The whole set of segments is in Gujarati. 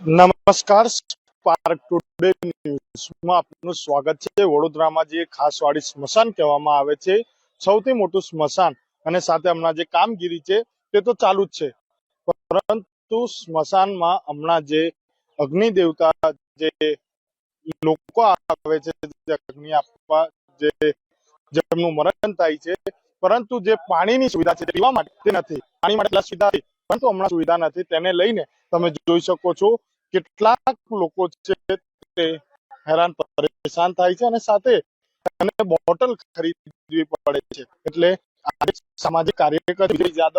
નમસ્કાર સ્પાર્ક ટુડે ન્યૂઝમાં આપનું સ્વાગત છે. વડોદરામાં જે ખાસવાડી સ્મશાન કહેવામાં આવે છે, સૌથી મોટું સ્મશાન અને સાથે હમણાં જે કામગીરી છે, તે તો ચાલુ જ છે. પરંતુ સ્મશાનમાં હમણાં જે અગ્નિ દેવતા જે લોકો આવે છે, જે અગ્નિ આપવા જે જેમનું મરણ થાય છે, પરંતુ જે પાણીની સુવિધા છે પીવા માટે નથી. પાણી માટે સુવિધા પરંતુ હમણાં સુવિધા નથી. તેને લઈને તમે જોઈ શકો છો કેટલાક લોકો છે તે હેરાન, પરેશાન થાય છે અને સાથે અને બોટલ ખરીદવી પડે છે. એટલે આજે સામાજિક કાર્યકર વિજય જાદવ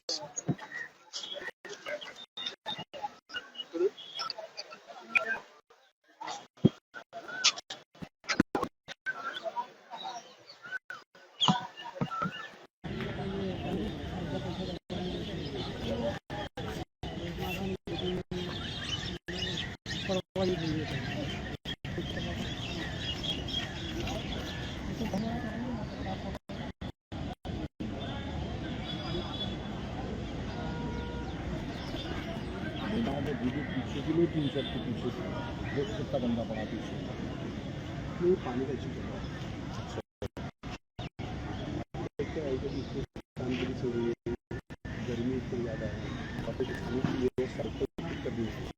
बाद वीडियो पीछे के लिए तीन सौ के पीछे से कितना बंदा पड़ा पीछे ये पानी का इशू चल रहा है गर्मी इतनी ज़्यादा है और फिर खाने के लिए सबको दिक्कत भी है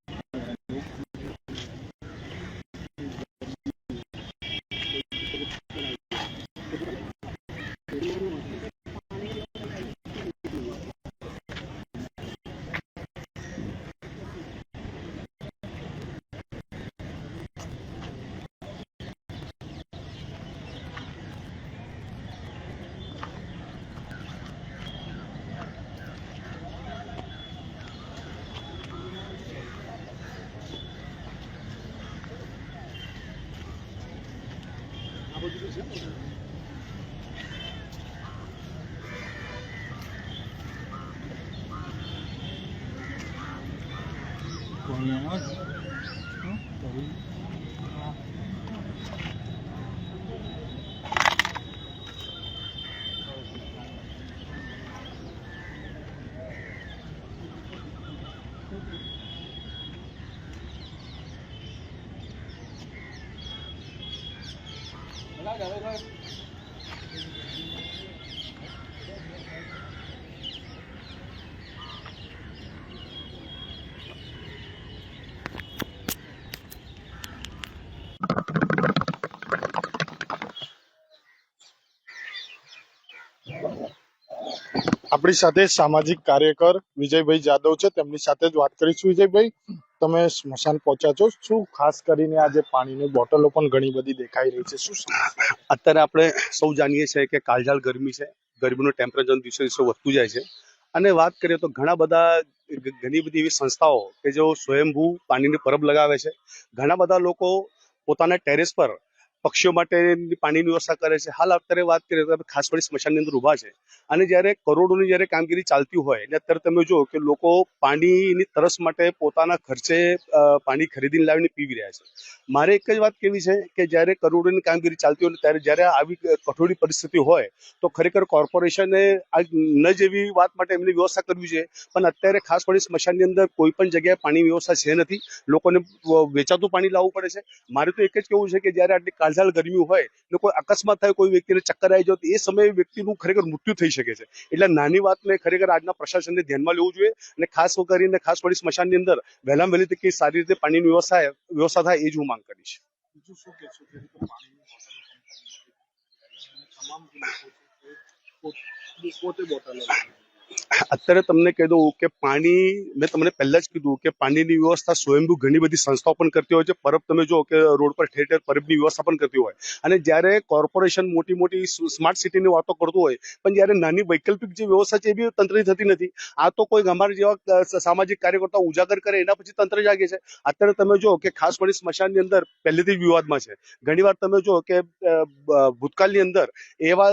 Thank you. Thank you. do આપણી સાથે સામાજિક કાર્યકર વિજયભાઈ જાદવ છે. તેમની સાથે જ વાત કરીશું વિજયભાઈ. તમે સ્મશાન પહોંચ્યા છો. શું ખાસ કરીને આજે પાણીની બોટલો પણ ઘણી બધી દેખાઈ રહી છે? શું અત્યારે આપણે સૌ જાણીએ છીએ કે કાળઝાળ ગરમી છે. ગરમીનું ટેમ્પરેચર દિવસે દિવસે વધતું જાય છે. અને વાત કરીએ તો ઘણા બધા ઘણી બધી એવી સંસ્થાઓ કે જેઓ સ્વયંભૂ પાણીની પરબ લગાવે છે. ઘણા બધા લોકો પોતાના ટેરેસ પર પક્ષીઓ માટે પાણીની વ્યવસ્થા કરે છે. હાલ અત્યારે વાત કરીએ તો ખાસ કરી સ્મશાનની અંદર ઊભા છે. અને જ્યારે કરોડોની જ્યારે કામગીરી ચાલતી હોય એટલે અત્યારે તમે જો કે લોકો પાણીની તરસ માટે પોતાના ખર્ચે પાણી ખરીદીને લાવીને પીવી રહ્યા છે. મારે એક જ વાત કેવી છે કે જ્યારે કરોડોની કામગીરી ચાલતી હોય ત્યારે જ્યારે આવી કઠોળી પરિસ્થિતિ હોય તો ખરેખર કોર્પોરેશને આ ન જેવી વાત માટે એમની વ્યવસ્થા કરવી જોઈએ. પણ અત્યારે ખાસ કરીને સ્મશાનની અંદર કોઈ પણ જગ્યાએ પાણી વ્યવસ્થા છે નથી. લોકોને વેચાતું પાણી લાવવું પડે છે. મારે તો એક જ કેવું છે કે જ્યારે આટલી કાળઝાળ ગરમી હોય ને કોઈ અકસ્માત થાય કોઈ વ્યક્તિને ચક્કર આવી જાય એ સમયે વ્યક્તિનું ખરેખર મૃત્યુ થઈ શકે છે. એટલે નાની વાતને ખરેખર આજના પ્રશાસનને ધ્યાનમાં લેવું જોઈએ અને ખાસ કરીને ખાસ પડી સ્મશાનની અંદર વહેલામાં વહેલી તકે સારી રીતે પાણીની વ્યવસ્થા વ્યવસ્થા થાય એ જ હું માંગ કરીશ. તમામ પોતે બોટલો અત્યારે તમને કહી દઉં કે પાણી, મેં તમને પહેલા જ કીધું કે પાણીની વ્યવસ્થા સ્વયંભૂ ઘણી બધી સંસ્થાઓ પણ કરતી હોય છે. પરબ તમે જો કે રોડ પર ઠેર ઠેર પરબની વ્યવસ્થા પણ કરતી હોય. અને જ્યારે કોર્પોરેશન મોટી મોટી સ્માર્ટ સિટીની વાતો કરતું હોય, પણ જ્યારે નાની વૈકલ્પિક જે વ્યવસ્થા છે એ બી તંત્રની થતી નથી. આ તો કોઈ અમારા જેવા સામાજિક કાર્યકર્તા ઉજાગર કરે એના પછી તંત્ર જાગે છે. અત્યારે તમે જો કે ખાસ કરીને સ્મશાનની અંદર પહેલેથી વિવાદમાં છે. ઘણીવાર તમે જો કે ભૂતકાળની અંદર એવા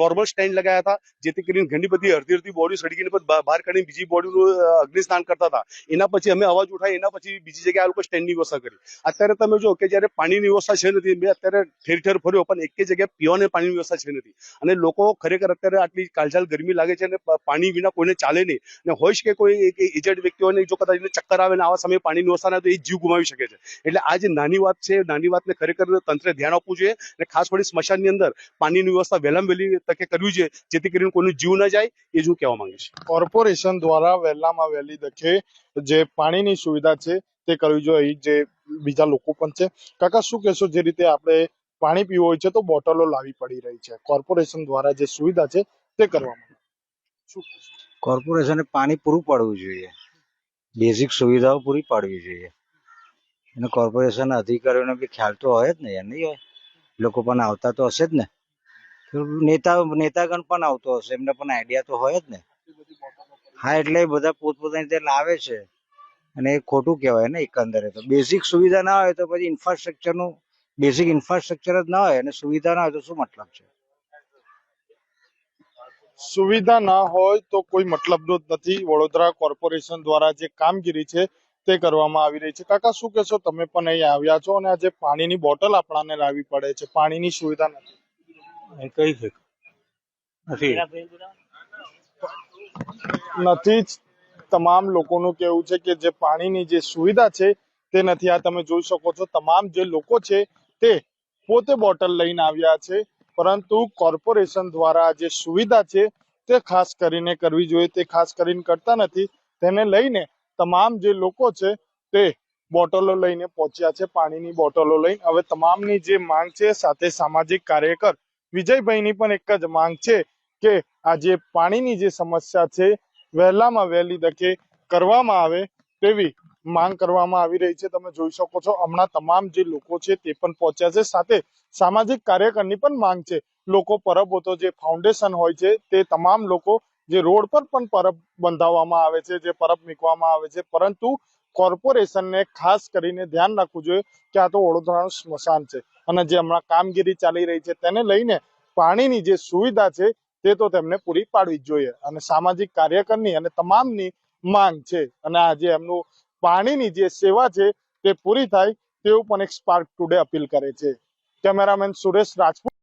નોર્મલ સ્ટેન્ડ લગાયા હતા, જેથી કરીને ઘણી બધી અડધી અડધી બોડી સળગીને બહાર કાઢીને બીજી બોડીનું અગ્નિ કરતા હતા. એના પછી અમે અવાજ ઉઠાવી, એના પછી બીજી જગ્યાએ આ લોકો સ્ટેન્ડની વ્યવસ્થા કરી. અત્યારે તમે જો કે જ્યારે પાણીની વ્યવસ્થા છે નથી મેં અત્યારે ઠેર ઠેર ફર્યો, પણ એક જગ્યાએ પીવાને પાણીની વ્યવસ્થા છે નથી. અને લોકો ખરેખર અત્યારે આટલી કાલચાલ ગરમી લાગે છે અને પાણી વિના કોઈને ચાલે નહીં. અને હોય શકે કોઈ એક એજેડ વ્યક્તિઓને જો કદાચ ચક્કર આવે ને આવા સમયે પાણીની વ્યવસ્થા ના તો એ જીવ ગુમાવી શકે છે. એટલે આ જે નાની વાત છે, નાની વાતને ખરેખર તંત્રે ધ્યાન આપવું જોઈએ અને ખાસ કરીને સ્મશાનની અંદર પાણીની વ્યવસ્થા વહેલામ વહેલી તકે કરવી જોઈએ, જેથી કરીને કોઈનું જીવ ન જાય, એ જ હું કહેવા માંગીશ કોર્પોરેશન દ્વારા વહેલામાં વહેલી તકે જે પાણીની સુવિધા છે તે કરવી જોઈએ જે બીજા લોકો પણ છે. કાકા શું કહેશો જે રીતે આપણે પાણી પીવું હોય છે તો બોટલો લાવી પડી રહી છે? કોર્પોરેશન દ્વારા જે સુવિધા છે તે કરવામાં શું કોર્પોરેશને પાણી પૂરું પાડવું જોઈએ. બેઝિક સુવિધાઓ પૂરી પાડવી જોઈએ. અને કોર્પોરેશનના અધિકારીઓને બી ખ્યાલ તો હોય જ ને યાર નહીં હોય? લોકો પણ આવતા તો હશે જ ને? નેતા નેતાગણ પણ આવતો હશે, એમને પણ આઈડિયા તો હોય જ ને. હા, એટલે બધા પોતપોતાની રીતે લાવે છે. અને એ ખોટું કહેવાય ને એકંદરે તો. બેઝિક સુવિધા ના હોય તો પછી ઇન્ફ્રાસ્ટ્રક્ચરનું બેઝિક ઇન્ફ્રાસ્ટ્રક્ચર જ ના હોય અને સુવિધા ના હોય તો શું મતલબ છે? સુવિધા ના હોય તો કોઈ મતલબનું જ નથી. વડોદરા કોર્પોરેશન દ્વારા જે કામગીરી છે તે કરવામાં આવી રહી છે. કાકા, શું કહેશો? તમે પણ અહીં આવ્યા છો અને આજે પાણીની બોટલ આપણાને લાવવી પડે છે. પાણીની સુવિધા નથી. કઈ છે નથી. નથી જ. તમામ લોકોનું કેવું છે કે જે પાણીની જે સુવિધા છે તે નથી. આ તમે જોઈ શકો છો તમામ જે લોકો છે તે પોતે બોટલ લઈને આવ્યા છે. પરંતુ કોર્પોરેશન દ્વારા જે સુવિધા છે તે ખાસ કરીને કરવી જોઈએ. તે ખાસ કરીને કરતા નથી. તેને લઈને તમામ જે લોકો છે તે બોટલો લઈને પહોંચ્યા છે પાણીની બોટલો લઈને. હવે તમામની જે માંગ છે સાથે સામાજિક કાર્યકર વિજયભાઈની પણ એક જ માંગ છે કે આ જે પાણીની જે સમસ્યા છે, વહેલામાં વહેલી તકે કરવામાં આવે તેવી માંગ કરવામાં આવી રહી છે. તમે જોઈ શકો છો, હમણાં તમામ જે લોકો છે તે પણ પહોંચ્યા છે. સાથે સામાજિક કાર્યકરની પણ માંગ છે. લોકો પરબ હોતો જે ફાઉન્ડેશન હોય છે તે તમામ લોકો જે રોડ પર પણ પરબ બંધાવવામાં આવે છે, જે પરબ મૂકવામાં આવે છે. પરંતુ કોર્પોરેશનને ખાસ કરીને ધ્યાન રાખવું જોઈએ કે આ તો વડોદરાનું સ્મશાન છે. અને જે હમણાં કામગીરી ચાલી રહી છે તેને લઈને પાણીની જે સુવિધા છે તે તો તેમને પૂરી પાડવી જ જોઈએ. અને સામાજિક કાર્યકરની અને તમામની માંગ છે. અને આજે એમનું પાણીની જે સેવા છે તે પૂરી થાય તેવું પણ એક સ્પાર્ક ટુડે અપીલ કરે છે. કેમેરામેન સુરેશ રાજપૂત